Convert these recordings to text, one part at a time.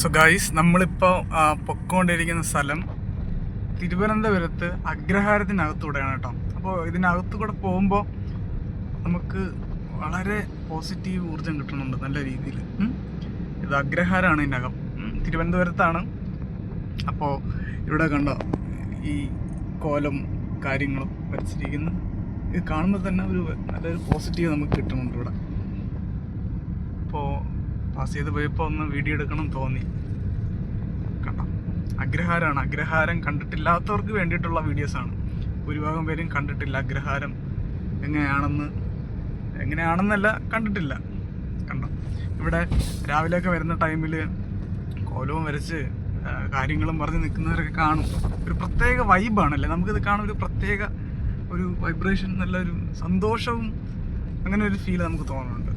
So guys നമ്മളിപ്പോൾ പൊക്കോണ്ടിരിക്കുന്ന സ്ഥലം തിരുവനന്തപുരത്ത് അഗ്രഹാരത്തിനകത്തൂടെയാണ് കേട്ടോ അപ്പോൾ ഇതിനകത്തു കൂടെ പോകുമ്പോൾ നമുക്ക് വളരെ പോസിറ്റീവ് ഊർജം കിട്ടുന്നുണ്ട് നല്ല രീതിയിൽ. ഇത് അഗ്രഹാരമാണ് ഇതിനകം. തിരുവനന്തപുരത്താണ്. അപ്പോൾ ഇവിടെ കണ്ടോ ഈ കോലം കാര്യങ്ങളും വരച്ചിരിക്കുന്നു. ഇത് കാണുമ്പോൾ തന്നെ ഒരു നല്ലൊരു പോസിറ്റീവ് നമുക്ക് കിട്ടുന്നുണ്ട് ഇവിടെ. ചെയ്ത് പോയപ്പോൾ ഒന്ന് വീഡിയോ എടുക്കണം തോന്നി. കണ്ടോ? അഗ്രഹാരമാണ് അഗ്രഹാരം കണ്ടിട്ടില്ലാത്തവർക്ക് വേണ്ടിയിട്ടുള്ള വീഡിയോസാണ് ഭൂരിഭാഗം പേരും കണ്ടിട്ടില്ല അഗ്രഹാരം എങ്ങനെയാണെന്ന്. എങ്ങനെയാണെന്നല്ല കണ്ടിട്ടില്ല. കണ്ടോ? ഇവിടെ രാവിലെയൊക്കെ വരുന്ന ടൈമിൽ കോലവും വരച്ച് കാര്യങ്ങളും പറഞ്ഞ് നിൽക്കുന്നവരൊക്കെ കാണും. ഒരു പ്രത്യേക വൈബാണല്ലേ നമുക്കിത് കാണാൻ ഒരു പ്രത്യേക ഒരു വൈബ്രേഷൻ നല്ലൊരു സന്തോഷവും അങ്ങനെ ഒരു ഫീൽ നമുക്ക് തോന്നുന്നുണ്ട്.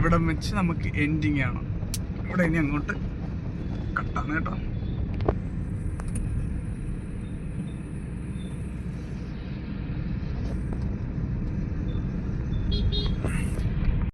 ഇവിടം വെച്ച് നമുക്ക് എൻഡിങ് ആണ്. ഇവിടെ ഇനി അങ്ങോട്ട് കട്ടാണ് കേട്ടോ.